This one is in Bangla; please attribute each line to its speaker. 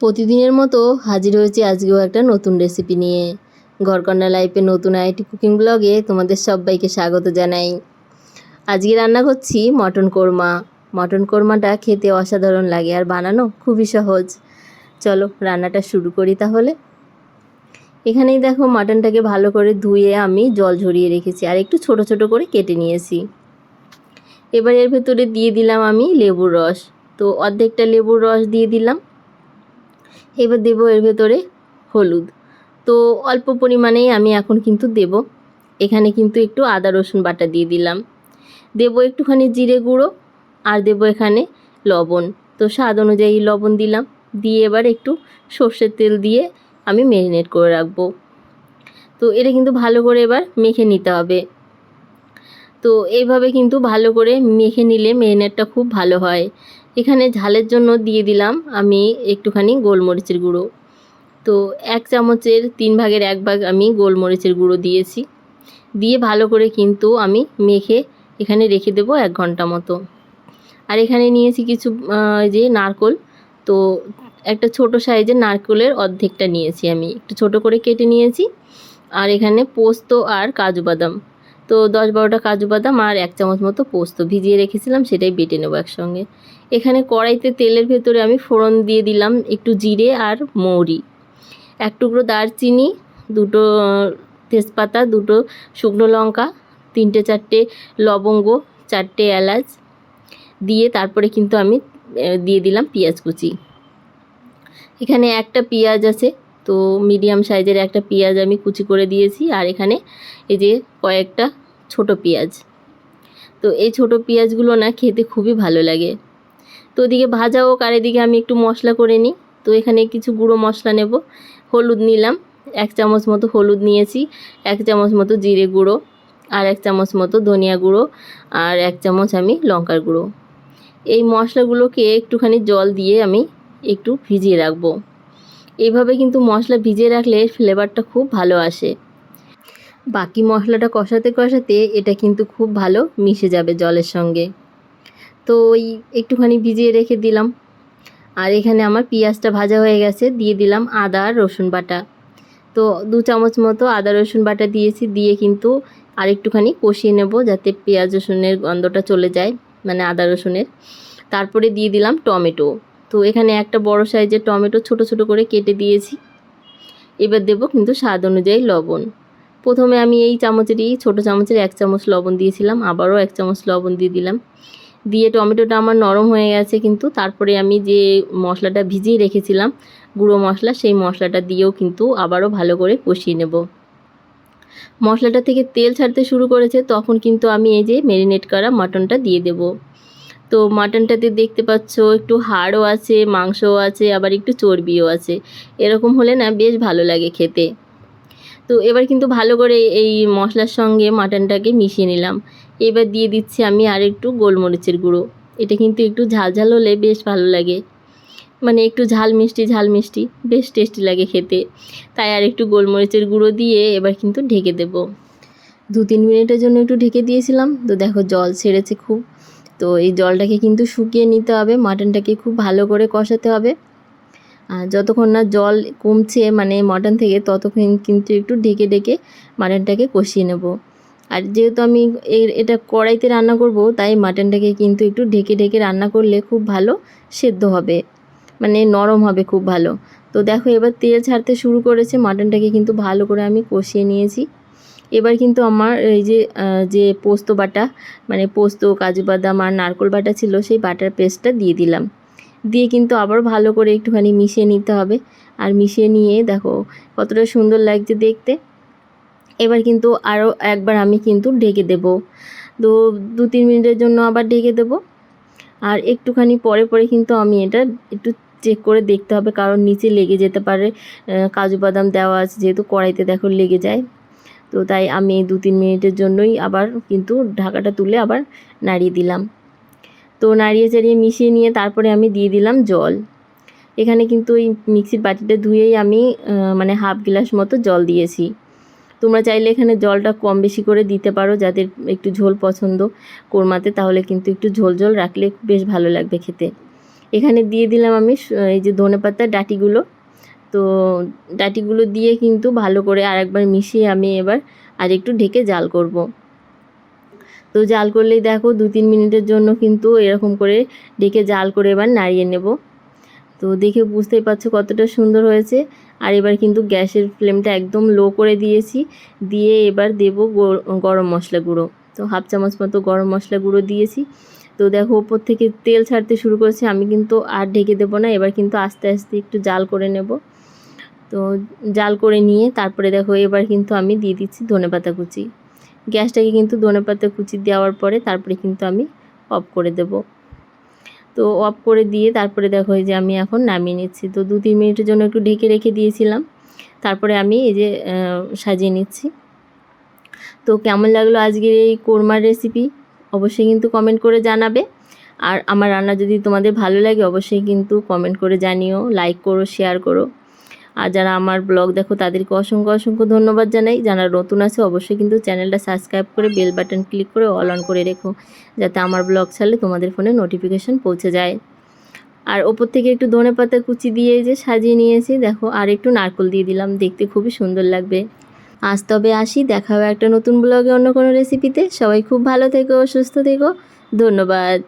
Speaker 1: প্রতিদিনের মতো হাজির হয়েছি আজকেও একটা নতুন রেসিপি নিয়ে। ঘরকন্যা লাইফে নতুন আইটি কুকিং ব্লগে তোমাদের সবাইকে স্বাগত জানাই। আজকে রান্না করছি মটন কোরমা। মটন কোরমাটা খেতে অসাধারণ লাগে আর বানানো খুবই সহজ। চলো রান্নাটা শুরু করি তাহলে। এখানেই দেখো মাটনটাকে ভালো করে ধুয়ে আমি জল ঝরিয়ে রেখেছি আর একটু ছোট ছোট করে কেটে নিয়েছি। এবার এর ভেতরে দিয়ে দিলাম আমি লেবুর রস। তো অর্ধেকটা লেবুর রস দিয়ে দিলাম। এবার দেব এর ভেতরে হলুদ। তো অল্প পরিমাণেই আমি এখন কিন্তু দেব। এখানে কিন্তু একটু আদা, রসুন বাটা দিয়ে দিলাম। দেব একটুখানি জিরে গুঁড়ো আর দেব এখানে লবণ। তো স্বাদ অনুযায়ী লবণ দিলাম। দিয়ে এবার একটু সর্ষের তেল দিয়ে আমি ম্যারিনেট করে রাখব। তো এটা কিন্তু ভালো করে এবার মেখে নিতে হবে। তো এইভাবে কিন্তু ভালো করে মেখে নিলে ম্যারিনেটটা খুব ভালো হয়। এখানে ঝালের জন্য দিয়ে দিলাম আমি একটুখানি গোলমরিচের গুঁড়ো। তো এক চামচের তিন ভাগের এক ভাগ আমি গোলমরিচের গুঁড়ো দিয়েছি। দিয়ে ভালো করে কিন্তু আমি মেখে এখানে রেখে দেবো এক ঘণ্টা মতো। আর এখানে নিয়েছি কিছু যে নারকোল। তো একটা ছোট সাইজের নারকেলের অর্ধেকটা নিয়েছি আমি। একটু ছোট করে কেটে নিয়েছি। আর এখানে পোস্ত আর কাজু বাদাম। তো দশ বারোটা কাজু বাদাম আর এক চামচ মতো পোস্ত ভিজিয়ে রেখেছিলাম, সেটাই বেটে নেব একসঙ্গে। এখানে কড়াইতে তেলের ভেতরে আমি ফোড়ন দিয়ে দিলাম একটু জিরে আর মৌরি। এক টুকরো দারচিনি, দুটো তেজপাতা, দুটো শুকনো লঙ্কা, তিনটে চারটে লবঙ্গ, চারটে এলাচ দিয়ে তারপরে কিন্তু আমি দিয়ে দিলাম পেঁয়াজ কুচি। এখানে একটা পেঁয়াজ আছে তো মিডিয়াম সাইজের একটা পেঁয়াজ আমি কুচি করে দিয়েছি আর এখানে এই যে কয়েকটা ছোট পেঁয়াজ। তো এই ছোট পেঁয়াজগুলো না খেতে খুবই ভালো লাগে। তো ওদিকে ভাজা হোক আর এদিকে আমি একটু মশলা করে নিই। তো এখানে কিছু গুঁড়ো মশলা নেব। হলুদ নিলাম। এক চামচ মতো হলুদ নিয়েছি, এক চামচ মতো জিরে গুঁড়ো আর এক চামচ মতো ধনিয়া গুঁড়ো আর এক চামচ আমি লঙ্কার গুঁড়ো। এই মশলাগুলোকে একটুখানি জল দিয়ে আমি একটু ভিজিয়ে রাখব। এইভাবে কিন্তু মশলা ভিজিয়ে রাখলে ফ্লেভারটা খুব ভালো আসে। বাকি মশলাটা কষাতে কষাতে এটা কিন্তু খুব ভালো মিশে যাবে জলের সঙ্গে। তো ওই একটুখানি ভিজিয়ে রেখে দিলাম। আর এখানে আমার পেঁয়াজটা ভাজা হয়ে গেছে, দিয়ে দিলাম আদা আর রসুন বাটা। তো দু চামচ মতো আদা রসুন বাটা দিয়েছি, দিয়ে কিন্তু আর একটুখানি কষিয়ে নেব যাতে পেঁয়াজ রসুনের গন্ধটা চলে যায় মানে আদা রসুনের। তারপরে দিয়ে দিলাম টমেটো। তো এখানে একটা বড় সাইজের টমেটো ছোট ছোট করে কেটে দিয়েছি। এবার দেব কিন্তু স্বাদ অনুযায়ী লবণ। প্রথমে আমি এই চামচেরই, ছোট চামচের এক চামচ লবণ দিয়েছিলাম, আবারও এক চামচ লবণ দিয়ে দিলাম। দিয়ে টমেটোটা আমার নরম হয়ে গেছে কিন্তু তারপরে আমি যে মশলাটা ভিজিয়ে রেখেছিলাম, গুঁড়ো মশলা, সেই মশলাটা দিয়েও কিন্তু আবারও ভালো করে কষিয়ে নেব। মশলাটা থেকে তেল ছাড়তে শুরু করেছে, তখন কিন্তু আমি এই যে ম্যারিনেট করা মাটনটা দিয়ে দেব। তো মাটনটাতে দেখতে পাচ্ছ, একটু হাড়ও আছে, মাংসও আছে, আবার একটু চর্বিও আছে। এরকম হলে না বেশ ভালো লাগে খেতে। তো এবার কিন্তু ভালো করে এই মশলার সঙ্গে মাটনটাকে মিশিয়ে নিলাম। এবার দিয়ে দিচ্ছি আমি আর একটু গোলমরিচের গুঁড়ো। এটা কিন্তু একটু ঝাল ঝাল হলে বেশ ভালো লাগে। মানে একটু ঝাল মিষ্টি ঝাল মিষ্টি, বেশ টেস্টি লাগে খেতে। তাই আর একটু গোলমরিচের গুঁড়ো দিয়ে এবার কিন্তু ঢেকে দেব। দু তিন মিনিটের জন্য একটু ঢেকে দিয়েছিলাম। তো দেখো জল ছেড়েছে খুব। তো এই জলটাকে কিন্তু শুকিয়ে নিতে হবে, মাটনটাকে খুব ভালো করে কষাতে হবে। আর যতক্ষণ না জল কমছে মানে মটন থেকে, ততক্ষণ কিন্তু একটু ঢেকে ঢেকে মাটনটাকে কষিয়ে নেব। আর যেহেতু আমি এটা কড়াইতে রান্না করব, তাই মাটনটাকে কিন্তু একটু ঢেকে ঢেকে রান্না করলে খুব ভালো সেদ্ধ হবে মানে নরম হবে খুব ভালো। তো দেখো এবার তেল ছাড়তে শুরু করেছে, মাটনটাকে কিন্তু ভালো করে আমি কষিয়ে নিয়েছি। এবার কিন্তু আমার এই যে যে পোস্ত বাটা মানে পোস্ত, কাজু বাদাম আর নারকোল বাটা ছিল, সেই বাটার পেস্টটা দিয়ে দিলাম। দিয়ে কিন্তু আবার ভালো করে একটুখানি মিশিয়ে নিতে হবে। আর মিশিয়ে নিয়ে দেখো, কতটা সুন্দর লাগছে দেখতে। এবার কিন্তু আরও একবার আমি কিন্তু ঢেকে দেব। তো দু তিন মিনিটের জন্য আবার ঢেকে দেব। আর একটুখানি পরে পরে কিন্তু আমি এটা একটু চেক করে দেখতে হবে, কারণ নিচে লেগে যেতে পারে কাজু বাদাম দেওয়া আছে, যেহেতু কড়াইতে দেখো লেগে যায়। তো তাই আমি দু তিন মিনিটের জন্যই আবার কিন্তু ঢাকাটা তুলে আবার নাড়িয়ে দিলাম। তো নাড়িয়ে চাড়িয়ে মিশিয়ে নিয়ে তারপরে আমি দিয়ে দিলাম জল। এখানে কিন্তু ওই মিক্সির বাটিটা ধুয়েই আমি মানে হাফ গ্লাস মতো জল দিয়েছি। তোমরা চাইলে এখানে জলটা কম বেশি করে দিতে পারো, যাদের একটু ঝোল পছন্দ কোরমাতে, তাহলে কিন্তু একটু ঝোল ঝোল রাখলে বেশ ভালো লাগবে খেতে। এখানে দিয়ে দিলাম আমি এই যে ধনে পাতার ডাটিগুলো। তো ডাটিগুলো দিয়ে কিন্তু ভালো করে আরেকবার মিশিয়ে আমি এবার আর একটু ঢেকে জাল করব। তো জাল করলেই দেখো দু তিন মিনিটের জন্য কিন্তু এরকম করে ঢেকে জাল করে এবার নাড়িয়ে নেব। তো দেখে বুঝতেই পারছ কতটা সুন্দর হয়েছে। আর এবার কিন্তু গ্যাসের ফ্লেমটা একদম লো করে দিয়েছি। দিয়ে এবার দেব গরম মশলা গুঁড়ো। তো হাফ চামচ মতো গরম মশলা গুঁড়ো দিয়েছি। তো দেখো ওপর থেকে তেল ছাড়তে শুরু করেছে। আমি কিন্তু আর ঢেকে দেবো না। এবার কিন্তু আস্তে আস্তে একটু জাল করে নেব। তো জাল করে নিয়ে তারপরে দেখো এবার কিন্তু আমি দিয়ে দিচ্ছি ধনেপাতা কুচি। গ্যাসটাকে কিন্তু ধনেপাতা কুচি দেওয়ার পরে তারপরে কিন্তু আমি অফ করে দেব। তো অফ করে দিয়ে তারপরে দেখো যে আমি এখন নামিয়ে নিচ্ছি। তো দু তিন মিনিটের জন্য একটু ঢেকে রেখে দিয়েছিলাম। তারপরে আমি এই যে সাজিয়ে নিচ্ছি। তো কেমন লাগল আজকের এই কোরমার রেসিপি অবশ্যই কিন্তু কমেন্ট করে জানাবে। আর আমার রান্না যদি তোমাদের ভালো লাগে, অবশ্যই কিন্তু কমেন্ট করে জানিও লাইক করো শেয়ার করো। আর যারা আমার ব্লগ দেখো, তাদেরকে অসংখ্য অসংখ্য ধন্যবাদ জানাই। যারা নতুন আছে, অবশ্যই কিন্তু চ্যানেলটা সাবস্ক্রাইব করে বেল বাটন ক্লিক করে অল অন করে রেখো, যাতে আমার ব্লগ ছাড়লে তোমাদের ফোনে নোটিফিকেশন পৌঁছে যায়। আর ওপর থেকে একটু ধনে পাতা কুচি দিয়ে যে সাজিয়ে নিয়েছি, দেখো, আর একটু নারকল দিয়ে দিলাম, দেখতে খুবই সুন্দর লাগবে। আজ তবে আসি, দেখা হবে একটা নতুন ব্লগে অন্য কোনো রেসিপিতে সবাই খুব ভালো থেকো, সুস্থ থেকো, ধন্যবাদ।